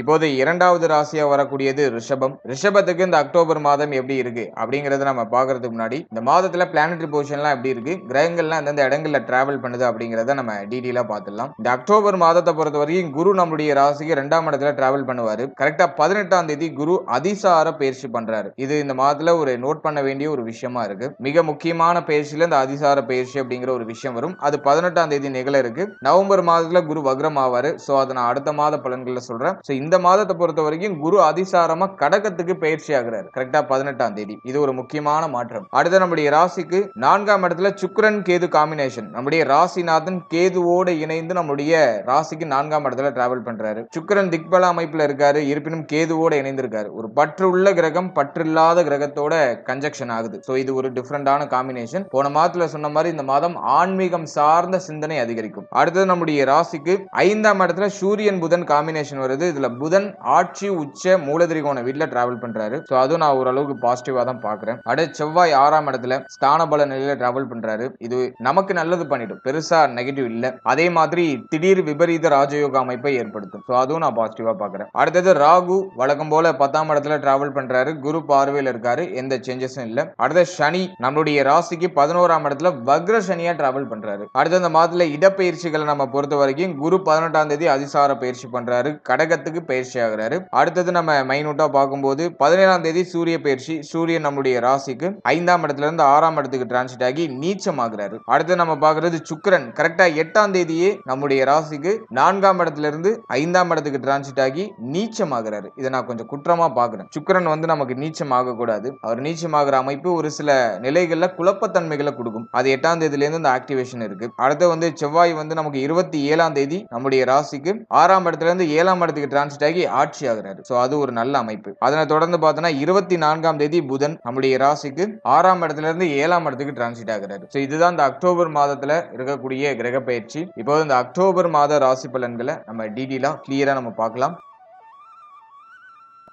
இப்போது இரண்டாவது ராசியா வரக்கூடியது ரிஷபம். ரிஷபத்துக்கு இந்த அக்டோபர் மாதம் எப்படி இருக்கு அப்படிங்கறத நம்ம பாக்குறதுக்கு முன்னாடி இந்த மாதத்துல பிளானட்டரி பொசிஷன்லாம் எப்படி இருக்கு கிரகங்கள்லாம் எந்தெந்த இடங்கள்ல டிராவல் பண்ணுது அப்படிங்கறத நம்ம டீடெயிலா பார்த்துடலாம். இந்த அக்டோபர் மாதத்தை பொறுத்த வரைக்கும் குரு நம்முடைய ராசிக்கு ரெண்டாம் இடத்துல டிராவல் பண்ணுவாரு. கரெக்டா பதினெட்டாம் தேதி குரு அதிசார பயிற்சி பண்றாரு. இது இந்த மாதத்துல ஒரு நோட் பண்ண வேண்டிய ஒரு விஷயமா இருக்கு. மிக முக்கியமான பயிற்சியில இந்த அதிசார பயிற்சி அப்படிங்கிற ஒரு விஷயம் வரும். அது பதினெட்டாம் தேதி நிகழ இருக்கு. நவம்பர் மாதத்துல குரு வக்ரம் ஆவாரு. சோ அதை நான் அடுத்த மாத பலன்கள்ல சொல்றேன். இந்த மாதத்தை பொறுத்த வரைக்கும் குரு அதிசாரமா கடகத்துக்கு பயிற்சி ஆகிறார். கரெக்டா பதினெட்டாம் தேதி. இது ஒரு முக்கியமான மாற்றம். அடுத்து நம்முடைய ராசிக்கு நான்காம் இடத்துல சுக்ரன் கேது காம்பினேஷன் நம்முடைய ராசிநாதன் கேதுவோடு இணைந்து நம்முடைய ராசிக்கு நான்காம் இடத்துல டிராவல் பண்றாரு. சுக்ரன் திக்பல அமைப்புல இருக்காரு. இருப்பினும் கேதுவோடு இணைந்திருக்காரு. ஒரு பற்றுள்ள கிரகம் பற்று இல்லாத கிரகத்தோட கன்ஜெக்ஷன் ஆகுது. ஸோ இது ஒரு டிஃப்ரெண்டான காம்பினேஷன் போன மாதத்துல சொன்ன மாதிரி இந்த மாதம் ஆன்மீகம் சார்ந்த சிந்தனை அதிகரிக்கும். அடுத்தது நம்முடைய ராசிக்கு ஐந்தாம் இடத்துல சூரியன் புதன் காம்பினேஷன் வருது. இதுல புதன் ஆட்சி உச்ச மூலதிரிகோண வீட்டுல டிராவல் பண்றாரு. சோ அதுவும் நான் ஓரளவுக்கு பாசிட்டிவா தான் பாக்குறேன் அடுத்த செவ்வாய் ஆறாம் இடத்துல ஸ்தான பல நிலையில டிராவல் பண்றாரு. இது நமக்கு நல்லது பண்ணிடும். பெருசா நெகட்டிவ் இல்ல. அதே மாதிரி திடீர் விபரீத ராஜயோக அமைப்பை ஏற்படுத்தும். சோ அதுவும் நான் பாசிட்டிவா பாக்குறேன் அடுத்தது ராகு வழக்கம் போல பத்தாம் இடத்துல டிராவல் பண்றாரு. குரு பார்வையில் இருக்காரு. எந்த சேஞ்சஸும் இல்ல. அடுத்த சனி நம்மளுடைய ராசிக்கு பதினோராம் இடத்துல வக்ர சனியா டிராவல் பண்றாரு. அடுத்த இந்த மாதத்துல இடப்பெயர்ச்சிகளை நம்ம பொறுத்த வரைக்கும் குரு பதினெட்டாம் தேதி அதிசார பயிற்சி பண்றாரு. கடகத்துக்கு பயிற்சி ஆகுறாரு. அடுத்தது நம்ம மைனூட்டா பார்க்கும்போது பதினேழாம் தேதி சூரிய பயிற்சி சூரியன் நம்முடைய ராசிக்கு ஐந்தாம் இடத்துல இருந்து ஆறாம் இடத்துக்கு டிரான்சிட் ஆகி நீச்சம் ஆகுறாரு அடுத்து நம்ம பாக்குறது சுக்கிரன். கரெக்டா எட்டாம் தேதியே நம்முடைய ராசிக்கு நான்காம் இடத்துல இருந்து ஐந்தாம் இடத்துக்கு டிரான்சிட் ஆகி நீச்சம் ஆகிறாரு இதை நான் கொஞ்சம் குற்றமா பாக்குறேன் சுக்கரன் வந்து நமக்கு நீச்சம் ஆகக்கூடாது. அவர் நீச்சம் ஆகிற அமைப்பு ஒரு சில நிலைகள்ல குழப்பத்தன்மைகளை கொடுக்கும். அது எட்டாம் தேதியில இருந்து அந்த ஆக்டிவேஷன் இருக்கு. அடுத்து வந்து செவ்வாய் வந்து நமக்கு இருபத்தி ஏழாம் தேதி நம்முடைய ராசிக்கு ஆறாம் இடத்துல இருந்து ஏழாம் இடத்துக்கு டிரான்சிட் ஆகி ஆட்சி ஆகுறாரு ஸோ அது ஒரு நல்ல அமைப்பு. அதனை தொடர்ந்து பார்த்தோன்னா இருபத்தி நான்காம் தேதி புதன் நம்முடைய ராசிக்கு ஆறாம் இடத்துல இருந்து ஏழாம் இடத்துக்கு டிரான்சிட் ஆகுறாரு. ஸோ இதுதான் இந்த அக்டோபர் மாதத்துல இருக்கக்கூடிய கிரக பயிற்சி இப்போ இந்த அக்டோபர் மாத ராசி பலன்களை நம்ம டீடெயிலா கிளியரா நம்ம பார்க்கலாம்.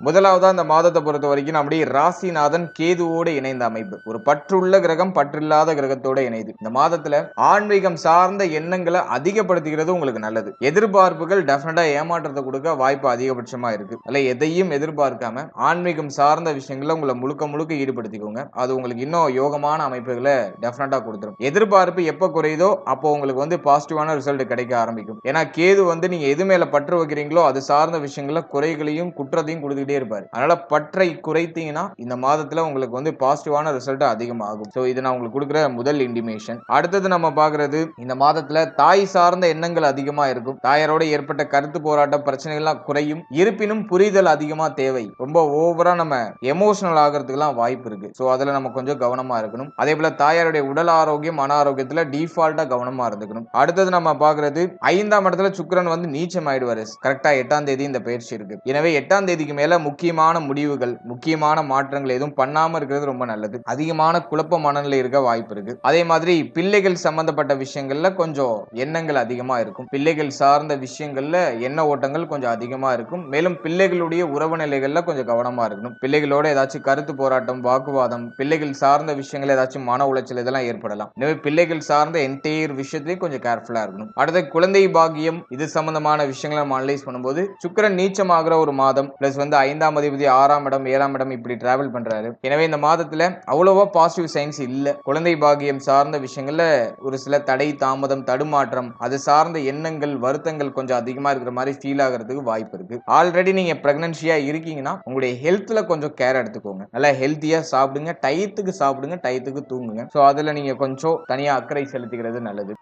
முதலாவதா இந்த மாதத்தை பொறுத்த வரைக்கும் நம்முடைய ராசிநாதன் கேதுவோடு இணைந்த அமைப்பு. ஒரு பற்றுள்ள கிரகம் பற்றில்லாத கிரகத்தோட இணைது இந்த மாதத்துல ஆன்மீகம் சார்ந்த எண்ணங்களை அதிகப்படுத்திக்கிறது உங்களுக்கு நல்லது. எதிர்பார்ப்புகள் டெஃபினட்டா ஏமாற்றத்தை கொடுக்க வாய்ப்பு அதிகபட்சமா இருக்கு. அல்ல எதையும் எதிர்பார்க்காம ஆன்மீகம் சார்ந்த விஷயங்களை உங்களை முழுக்க முழுக்க ஈடுபடுத்திக்கோங்க. அது உங்களுக்கு இன்னும் யோகமான அமைப்புகளை டெஃபினட்டா கொடுத்துரும். எதிர்பார்ப்பு எப்ப குறையுதோ அப்போ உங்களுக்கு வந்து பாசிட்டிவான ரிசல்ட் கிடைக்க ஆரம்பிக்கும். ஏன்னா கேது வந்து நீங்க எது மேல பற்று வைக்கிறீங்களோ அது சார்ந்த விஷயங்கள குறைகளையும் குற்றத்தையும் கொடுத்துக்கிட்டே இருப்பாரு. அதனால பற்றை குறைத்தீங்கன்னா இந்த மாதத்துல உங்களுக்கு வந்து பாசிட்டிவான ரிசல்ட் அதிகமாகும். ஸோ இது நான் உங்களுக்கு கொடுக்குற முதல் இண்டிமேஷன் அடுத்தது நம்ம பாக்குறது இந்த மாதத்துல தாய் சார்ந்த எண்ணங்கள் அதிகமா இருக்கும். தாயாரோட ஏற்பட்ட கருத்து போராட்டம் பிரச்சனைகள்லாம் குறையும். இருப்பினும் புரிதல் அதிகமா தேவை. ரொம்ப ஓவரா நம்ம எமோஷனல் ஆகிறதுக்குலாம் வாய்ப்பு இருக்கு. ஸோ அதுல நம்ம கொஞ்சம் கவனமா இருக்கணும். அதே போல தாயாருடைய உடல் ஆரோக்கியம் மன ஆரோக்கியத்துல டிஃபால்ட்டா கவனமா இருந்துக்கணும். அடுத்தது நம்ம பாக்குறது ஐந்தாம் இடத்துல சுக்கரன் வந்து நீச்சம் ஆயிடுவாரு கரெக்டா எட்டாம் தேதி இந்த பயிற்சி இருக்கு. எனவே எட்டாம் தேதிக்கு மேல முக்கியமான முடிவுகள் முக்கியமான மாற்றங்கள் எதுவும் பண்ணாம இருக்கிறது ரொம்ப நல்லது. அதிகமான குழப்ப மனநிலை இருக்க வாய்ப்பு இருக்கு. அதே மாதிரி பிள்ளைகள் சம்பந்தப்பட்ட விஷயங்கள்ல கொஞ்சம் எண்ணங்கள் அதிகமா இருக்கும். பிள்ளைகள் சார்ந்த விஷயங்கள்ல எண்ண ஓட்டங்கள் கொஞ்சம் அதிகமா இருக்கும். மேலும் பிள்ளைகளுடைய உறவு நிலைகள்ல கொஞ்சம் கவனமா இருக்கணும். பிள்ளைகளோட ஏதாச்சும் கருத்து போராட்டம் வாக்குவாதம் பிள்ளைகள் சார்ந்த விஷயங்கள் ஏதாச்சும் மன உளைச்சல் இதெல்லாம் ஏற்படலாம். எனவே பிள்ளைகள் சார்ந்த என்டையர் விஷயத்திலையும் கொஞ்சம் கேர்ஃபுல்லா இருக்கணும். அடுத்த குழந்தை பாக்கியம் இது சம்பந்தமான விஷயங்களை நம்ம அனலைஸ் பண்ணும்போது சுக்கரன் நீச்சமாகிற ஒரு மாதம் பிளஸ் வந்து ஐந்தாம் அதிபதி ஆறாம் இடம் ஏழாம் இடம் இப்படி டிராவல் பண்றாரு. எனவே இந்த மாதத்துல அவ்வளவா பாசிட்டிவ் சைன்ஸ் இல்ல. குழந்தை பாகியம் சார்ந்த விஷயங்கள்ல ஒரு சில தடை தாமதம் தடுமாற்றம் அது சார்ந்த எண்ணங்கள் வருத்தங்கள் கொஞ்சம் அதிகமா இருக்கிற மாதிரி ஃபீல் ஆகிறதுக்கு வாய்ப்பு இருக்கு. ஆல்ரெடி நீங்க பிரெக்னன்சியா இருக்கீங்கன்னா உங்களுடைய ஹெல்த்ல கொஞ்சம் கேர் எடுத்துக்கோங்க. நல்லா ஹெல்த்தியா சாப்பிடுங்க டயத்துக்கு சாப்பிடுங்க டயத்துக்கு தூங்குங்க. ஸோ அதுல நீங்க கொஞ்சம் தனியா அக்கறை செலுத்திக்கிறது நல்லது.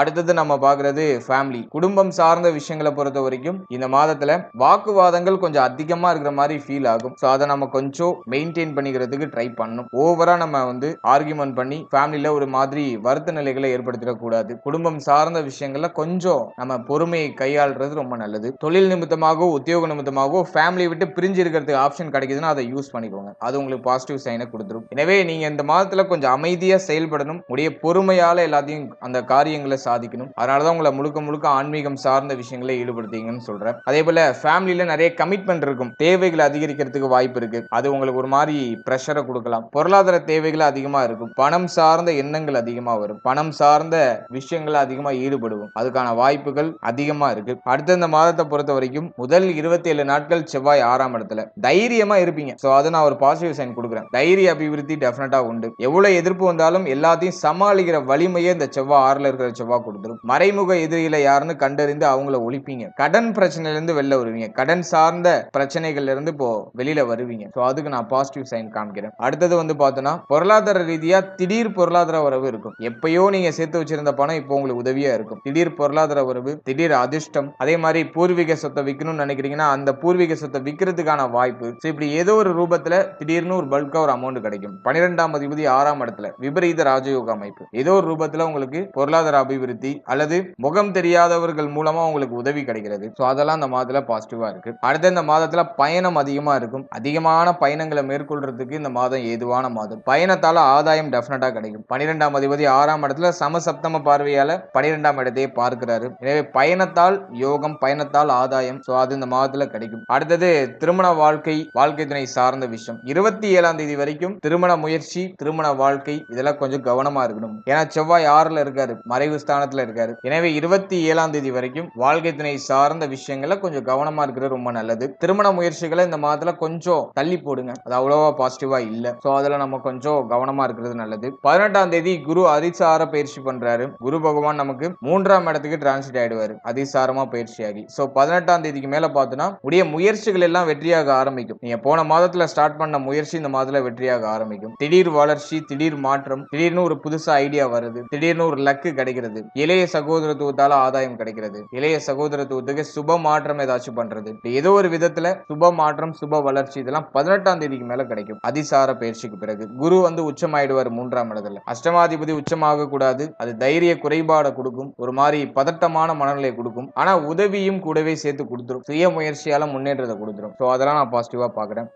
அடுத்தது நம்ம பாக்குறது ஃபேமிலி குடும்பம் சார்ந்த விஷயங்களை பொறுத்த வரைக்கும் இந்த மாதத்துல வாக்குவாதங்கள் கொஞ்சம் அதிகமா இருக்கிற மாதிரி ஃபீல் ஆகும். ஸோ அதை நம்ம கொஞ்சம் மெயின்டைன் பண்ணிக்கிறதுக்கு ட்ரை பண்ணணும். ஓவரா நம்ம வந்து ஆர்கியூமெண்ட் பண்ணி ஃபேமிலியில ஒரு மாதிரி வருத்த நிலைகளை ஏற்படுத்திடக்கூடாது குடும்பம் சார்ந்த விஷயங்கள்ல கொஞ்சம் நம்ம பொறுமையை கையாளுறது ரொம்ப நல்லது. தொழில் நிமித்தமாகவோ உத்தியோக நிமித்தமாகவோ ஃபேமிலியை விட்டு பிரிஞ்சு இருக்கிறதுக்கு ஆப்ஷன் கிடைக்குதுன்னா அதை யூஸ் பண்ணிக்கோங்க. அது உங்களுக்கு பாசிட்டிவ் சைனை கொடுத்துரும். எனவே நீங்க இந்த மாதத்துல கொஞ்சம் அமைதியா செயல்படணும். உடைய பொறுமையால எல்லாத்தையும் அந்த காரியங்களை சாதிக்கணும். அதனாலதான் உங்களை முழுக்க முழுக்க ஆன்மீகம் சார்ந்த விஷயங்களை ஈடுபடுத்தீங்கன்னு சொல்றேன். அதே போல ஃபேமிலியில நிறைய கமிட்மெண்ட் இருக்கும். தேவைகள் அதிகரிக்கிறதுக்கு வாய்ப்பு இருக்கு. அது உங்களுக்கு ஒரு மாதிரி ப்ரெஷரை கொடுக்கலாம். பொருளாதார தேவைகள் அதிகமா இருக்கும். பணம் சார்ந்த எண்ணங்கள் அதிகமா வரும். பணம் சார்ந்த விஷயங்கள் அதிகமா ஈடுபடுவோம். அதுக்கான வாய்ப்புகள் அதிகமா இருக்கு. அடுத்த இந்த மாதத்தை பொறுத்த வரைக்கும் முதல் இருபத்தி ஏழு நாட்கள் செவ்வாய் ஆறாம் இடத்துல. தைரியமா இருப்பீங்க. சோ அதை நான் ஒரு பாசிட்டிவ் சைன் கொடுக்குறேன். தைரிய அபிவிருத்தி டெஃபினட்டா உண்டு. எவ்வளவு எதிர்ப்பு வந்தாலும் எல்லாத்தையும் சமாளிக்கிற வலிமையை இந்த செவ்வாய் ஆறுல இருக்கிற செவ்வாய் கொடுத்துரும். மறைமுக எதிரிகளை யாருன்னு கண்டறிந்து அவங்கள ஒழிப்பீங்க. கடன் பிரச்சனையில இருந்து வெளில வருவீங்க. கடன் சார்ந்த பிரச்சனைகள்ல இருந்து இப்போ வெளியில வருவீங்க. சோ அதுக்கு நான் பாசிட்டிவ் சைன் காமிக்கிறேன் அடுத்தது வந்து பார்த்தோன்னா பொருளாதார ரீதியா திடீர் பொருளாதார வரவு இருக்கும். எப்பயோ நீங்க சேர்த்து வச்சிருந்த பணம் இப்போ உங்களுக்கு உதவியா இருக்கும். திடீர் பொருளாதார வரவு திடீர் அதிர்ஷ்டம் அதே மாதிரி பூர்வீக சொத்தை விற்கணும்னு நினைக்கிறீங்கன்னா அந்த பூர்வீக சொத்தை விற்கிறதுக்கான வாய்ப்பு. ஸோ இப்படி ஏதோ ஒரு ரூபத்துல திடீர்னு ஒரு பல்கா ஒரு அமௌண்ட் கிடைக்கும். பன்னிரெண்டாம் அதிபதி ஆறாம் இடத்துல விபரீத ராஜயோக அமைப்பு. ஏதோ ஒரு ரூபத்துல உங்களுக்கு பொருளாதார அபிவிருத்தி அல்லது முகம் தெரியாதவர்கள் மூலமா உங்களுக்கு உதவி கிடைக்கிறது. ஸோ அதெல்லாம் இந்த மாதத்துல பாசிட்டிவா இருக்கு. அடுத்த இந்த மாதத்துல பயணம் அதிகமா இருக்கும். அதிகமான பயணங்களை மேற்கொள்றதுக்கு இந்த மாதம் ஏதுவான மாதம். பயணத்தால ஆதாயம் டெஃபினட்டா கிடைக்கும். பனிரெண்டாம் அதிபதி ஆறாம் இடத்துல சமசப்தம பார்வையால பனிரெண்டாம் இடத்தையே பார்க்கிறாரு. எனவே பயணத்தால் யோகம் பயணத்தால் ஆதாயம் ஸோ அது இந்த மாதத்துல கிடைக்கும். அடுத்தது திருமண வாழ்க்கை வாழ்க்கை துணை சார்ந்த விஷயம். இருபத்தி ஏழாம் தேதி வரைக்கும் திருமண முயற்சி திருமண வாழ்க்கை இதெல்லாம் கொஞ்சம் கவனமா இருக்கணும். ஏன்னா செவ்வாய் ஆறுல இருக்காரு. மறைவு ஸ்தானத்துல இருக்காரு. எனவே இருபத்தி ஏழாம் தேதி வரைக்கும் வாழ்க்கை துணை சார்ந்த விஷயங்கள்ல கொஞ்சம் கவனமா இருக்கிறது ரொம்ப நல்லது. திருமண முயற்சிகளை இந்த மாதத்துல கொஞ்சம் தள்ளி போடுங்க. அது அவ்வளவா பாசிட்டிவா இல்ல. சோ அதுல நம்ம கொஞ்சம் கவனமா இருக்கிறது நல்லது. பதினெட்டாம் தேதி குரு அதிசார பயிற்சி பண்றாரு. குரு பகவான் நமக்கு மூன்றாம் இடத்துக்கு டிரான்ஸ்லேட் ஆயிடுவாரு. அதிசாரமா பயிற்சியாகி. சோ பதினெட்டாம் தேதிக்கு மேல பார்த்தோன்னா உடைய முயற்சிகள் எல்லாம் வெற்றியாக ஆரம்பிக்கும். நீங்க போன மாதத்துல ஸ்டார்ட் பண்ண முயற்சி இந்த மாதத்துல வெற்றியாக ஆரம்பிக்கும். திடீர் வளர்ச்சி திடீர் மாற்றம் திடீர்னு ஒரு புதுசா ஐடியா வருது. திடீர்னு ஒரு லக்கு கிடைக்கிறது இளைய சகோதரத்துவத்தால ஆதாயம் கிடைக்கிறது. இளைய சகோதரத்துவத்துக்கு சுப மாற்றம் ஏதாச்சும் பண்றது. ஏதோ ஒரு விதத்துல சுப மாற்றம் சுப வளர்ச்சி இதெல்லாம் பதினெட்டாம் தேதிக்கு மேல கிடைக்கும். அதிசார பயிற்சிக்கு பிறகு. குரு வந்து உச்சமாயிடுவார் மூன்றாம் இடத்துல. அஷ்டமாதிபதி உச்சமாக கூடாது. அது தைரிய குறைபாட கொடுக்கும். ஒரு மாதிரி பதட்டமான மனநிலை கொடுக்கும். ஆனா உதவியும் கூடவே சேர்த்து கொடுத்துரும். சுய முயற்சியால முன்னேற்றத்தை கொடுத்துரும். ஸோ அதெல்லாம் நான் பாசிட்டிவா பாக்குறேன்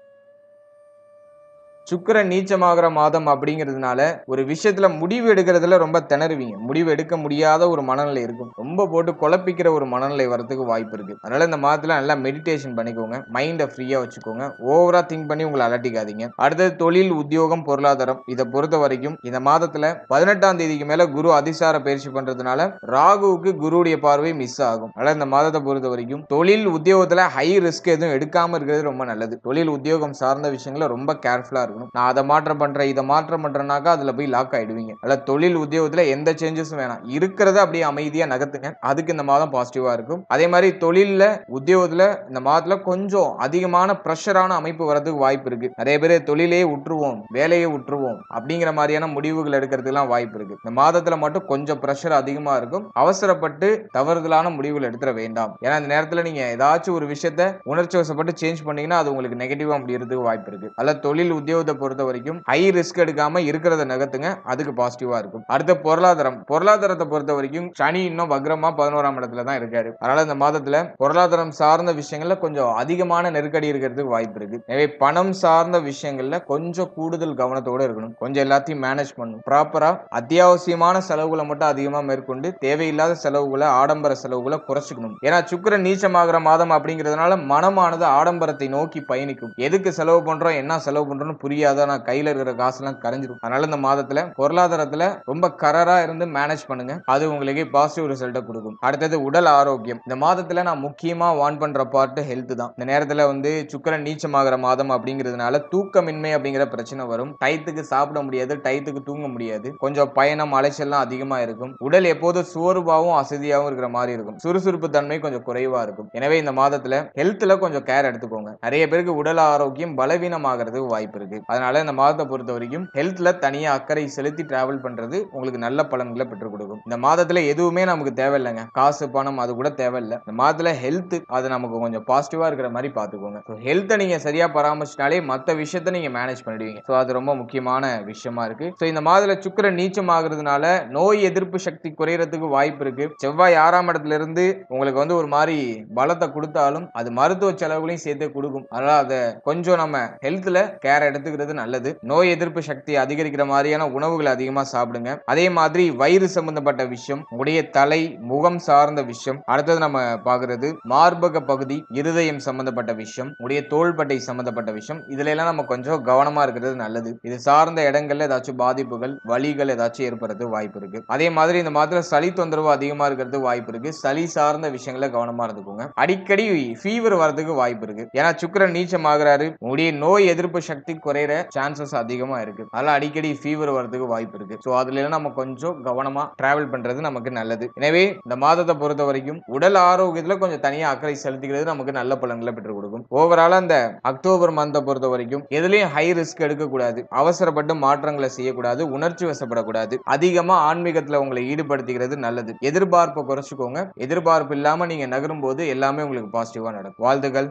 சுக்கரன் நீச்சமாகிற மாதம் அப்படிங்கிறதுனால ஒரு விஷயத்துல முடிவு எடுக்கிறதுல ரொம்ப திணறுவீங்க. முடிவு எடுக்க முடியாத ஒரு மனநிலை இருக்கும். ரொம்ப போட்டு குழப்பிக்கிற ஒரு மனநிலை வரதுக்கு வாய்ப்பு இருக்கு. அதனால இந்த மாதத்துல நல்லா மெடிடேஷன் பண்ணிக்கோங்க. மைண்டை ஃப்ரீயா வச்சுக்கோங்க. ஓவரா திங்க் பண்ணி உங்களை அலட்டிக்காதீங்க. அடுத்தது தொழில் உத்தியோகம் பொருளாதாரம். இதை பொறுத்த வரைக்கும் இந்த மாதத்துல பதினெட்டாம் தேதிக்கு மேல குரு அதிசார பயிற்சி பண்றதுனால ராகுவுக்கு குருடைய பார்வை மிஸ் ஆகும். அதனால இந்த மாதத்தை பொறுத்த வரைக்கும் தொழில் உத்தியோகத்துல ஹை ரிஸ்க் எதுவும் எடுக்காம இருக்கிறது ரொம்ப நல்லது. தொழில் உத்தியோகம் சார்ந்த விஷயங்கள ரொம்ப கேர்ஃபுல்லா இருக்கணும் நான் அதை மாற்றம் பண்றேன் இதை மாற்றம் பண்ணுறேனாக்கா அதுல போய் லாக் ஆகிடுவீங்க அல்ல தொழில் உத்தியோகத்துல எந்த சேஞ்சஸும் வேணாம். இருக்கிறத அப்படியே அமைதியா நகர்த்துங்க. அதுக்கு இந்த மாதம் பாசிட்டிவா இருக்கும். அதே மாதிரி தொழிலில் உத்தியோகத்தில் இந்த மாதத்தில் கொஞ்சம் அதிகமான ப்ரெஷரான அமைப்பு வரதுக்கு வாய்ப்பு இருக்கு. நிறைய பேர் தொழிலே விட்டுருவோம் வேலையை விட்டுருவோம் அப்படிங்கிற மாதிரியான முடிவுகள் எடுக்கிறதுக்கெல்லாம் வாய்ப்பு இருக்கு. இந்த மாதத்துல மட்டும் கொஞ்சம் ப்ரெஷர் அதிகமா இருக்கும். அவசரப்பட்டு தவறுதலான முடிவுகள் எடுத்துட வேண்டாம். ஏன்னா இந்த நேரத்துல நீங்க ஏதாச்சும் ஒரு விஷயத்த உணர்ச்சி வசப்பட்டு சேஞ்ச் பண்ணீங்கன்னா அது உங்களுக்கு நெகட்டிவா முடியறதுக்கு வாய்ப்பு இருக்கு. அல்ல தொழில் உத்தியோகத்தை பொறுத்த வரைக்கும் ஹை ரிஸ்க் எடுக்காம இருக்கிறத நகர்த்துங்க. அதுக்கு பாசிட்டிவா இருக்கும். அடுத்த பொருளாதாரம். பொருளாதாரத்தை பொறுத்த வரைக்கும் சனி இன்னும் வக்ரமா பதினோராம் இடத்துல தான் இருக்காரு. அதனால இந்த மாதத்துல பொருளாதாரம் சார்ந்த விஷயங்கள்ல கொஞ்சம் அதிகமான நெருக்கடி இருக்கிறதுக்கு வாய்ப்பு இருக்கு. எனவே பணம் சார்ந்த விஷயங்கள்ல கொஞ்சம் கூடுதல் கவனத்தோட இருக்கணும். கொஞ்சம் எல்லாத்தையும் மேனேஜ் பண்ணணும். ப்ராப்பரா அத்தியாவசியமான செலவுகளை மட்டும் அதிகமா மேற்கொண்டு தேவையில்லாத செலவுகளை ஆடம்பர செலவுகளை குறைச்சிக்கணும். ஏன்னா சுக்கரன் நீச்சமாகிற மாதம் அப்படிங்கிறதுனால மனமானது ஆடம்பரத்தை நோக்கி பயணிக்கும். எதுக்கு செலவு பண்றோம் என்ன செலவு பண்றோம்னு புரியாத நான் கையில இருக்கிற காசுலாம் கரைஞ்சிரும். அதனால இந்த மாதத்துல பொருளாதாரத்துல ரொம்ப கரரா இருந்து மேனேஜ் பண்ணுங்க. அது உங்களுக்கு பாசிட்டிவ் ரிசல்ட்டை கொடுக்கும். அடுத்தது உடல் ஆரோக்கியம். இந்த மாதத்துல நான் முக்கியமா வான் பண்ற பார்ட் ஹெல்த் தான். இந்த நேரத்துல வந்து சுக்கரன் நீச்சமாகிற மாதம் அப்படிங்கிறதுனால தூக்கமின்மை அப்படிங்கிற பிரச்சனை வரும். டயத்துக்கு சாப்பிட முடியாது டயத்துக்கு தூங்க முடியாது. கொஞ்சம் பயணம் அலைச்சல்லாம் அதிகமா இருக்கும். உடல் எப்போதும் சோர்வாகவும் அசதியாகவும் இருக்கிற மாதிரி இருக்கும். சுறுசுறுப்பு தன்மை கொஞ்சம் குறைவா இருக்கும். எனவே இந்த மாதத்துல ஹெல்த்ல கொஞ்சம் கேர் எடுத்துக்கோங்க. நிறைய பேருக்கு உடல் ஆரோக்கியம் பலவீனமாகிறதுக்கு வாய்ப்பு இருக்கு. இருக்கு அதனால இந்த மாதத்தை பொறுத்த வரைக்கும் ஹெல்த்ல தனியா அக்கறை செலுத்தி டிராவல் பண்றது உங்களுக்கு நல்ல பலன்களை பெற்றுக் கொடுக்கும். இந்த மாதத்துல எதுவுமே நமக்கு தேவையில்லைங்க. காசு பணம் அது கூட தேவையில்லை. இந்த மாதத்துல ஹெல்த் அது நமக்கு கொஞ்சம் பாசிட்டிவா இருக்கிற மாதிரி பாத்துக்கோங்க ஹெல்த்தை நீங்க சரியா பராமரிச்சினாலே மற்ற விஷயத்த நீங்க மேனேஜ் பண்ணிடுவீங்க. ஸோ அது ரொம்ப முக்கியமான விஷயமா இருக்கு. ஸோ இந்த மாதத்துல சுக்கிரன் நீச்சம் ஆகுறதுனால நோய் எதிர்ப்பு சக்தி குறையறதுக்கு வாய்ப்பு இருக்கு. செவ்வாய் ஆறாம் இடத்துல இருந்து உங்களுக்கு வந்து ஒரு மாதிரி பலத்தை கொடுத்தாலும் அது மருத்துவ செலவுகளையும் சேர்த்து கொடுக்கும். அதனால அதை கொஞ்சம் நம்ம ஹெல்த்ல கேர் எடுத்து எடுத்துக்கிறது நல்லது. நோய் எதிர்ப்பு சக்தி அதிகரிக்கிற மாதிரியான உணவுகளை அதிகமா சாப்பிடுங்க. அதே மாதிரி வயிறு சம்பந்தப்பட்ட விஷயம் உடைய தலை முகம் சார்ந்த விஷயம். அடுத்தது நம்ம பாக்குறது மார்பக பகுதி இருதயம் சம்பந்தப்பட்ட விஷயம் உடைய தோள்பட்டை சம்பந்தப்பட்ட விஷயம். இதுல எல்லாம் நம்ம கொஞ்சம் கவனமா இருக்கிறது நல்லது. இது சார்ந்த இடங்கள்ல ஏதாச்சும் பாதிப்புகள் வழிகள் ஏதாச்சும் ஏற்படுறது வாய்ப்பு இருக்கு. அதே மாதிரி இந்த மாதத்துல சளி தொந்தரவு அதிகமா இருக்கிறது வாய்ப்பு இருக்கு. சளி சார்ந்த விஷயங்கள கவனமா இருந்துக்கோங்க. அடிக்கடி ஃபீவர் வரதுக்கு வாய்ப்பு இருக்கு. ஏன்னா சுக்கரன் நீச்சம் ஆகுறாரு உடைய நோய் எதிர்ப்பு சக்தி குறை குறையிற சான்சஸ் அதிகமா இருக்கு. அதனால அடிக்கடி ஃபீவர் வரதுக்கு வாய்ப்பு இருக்கு. ஸோ அதுல நம்ம கொஞ்சம் கவனமா டிராவல் பண்றது நமக்கு நல்லது. எனவே இந்த மாதத்தை பொறுத்த வரைக்கும் உடல் ஆரோக்கியத்துல கொஞ்சம் தனியா அக்கறை செலுத்திக்கிறது நமக்கு நல்ல பலன்களை பெற்றுக் கொடுக்கும். ஓவராலா இந்த அக்டோபர் மந்தை பொறுத்த வரைக்கும் எதுலயும் ஹை ரிஸ்க் எடுக்கக்கூடாது. அவசரப்பட்டு மாற்றங்களை செய்யக்கூடாது. உணர்ச்சி வசப்படக்கூடாது. அதிகமா ஆன்மீகத்துல உங்களை ஈடுபடுத்திக்கிறது நல்லது. எதிர்பார்ப்பை குறைச்சிக்கோங்க. எதிர்பார்ப்பு இல்லாம நீங்க நகரும் போது எல்லாமே உங்களுக்கு பாசிட்டிவா நடக்கும். வாழ்த்துக்கள்.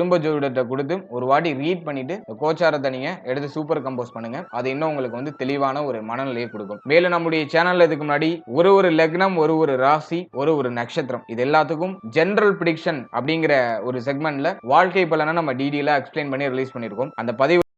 குடும்ப ஜோதிடத்தை கொடுத்து ஒரு வாட்டி ரீட் பண்ணிட்டு கோச்சாரத்தை நீங்க எடுத்து சூப்பர் கம்போஸ் பண்ணுங்க. அது இன்னும் உங்களுக்கு வந்து தெளிவான ஒரு மனநிலையை கொடுக்கும். மேலும் நம்முடைய சேனல்ல இதுக்கு முன்னாடி ஒரு ஒரு லக்னம் ஒரு ஒரு ராசி ஒரு ஒரு நட்சத்திரம். இது எல்லாத்துக்கும் ஜென்ரல் பிரிடிக்ஷன் அப்படிங்கிற ஒரு செக்மெண்ட்ல வாழ்க்கை பலனா நம்ம டீடெயிலா எக்ஸ்பிளைன் பண்ணி ரிலீஸ் பண்ணிருக்கோம் அந்த பதிவு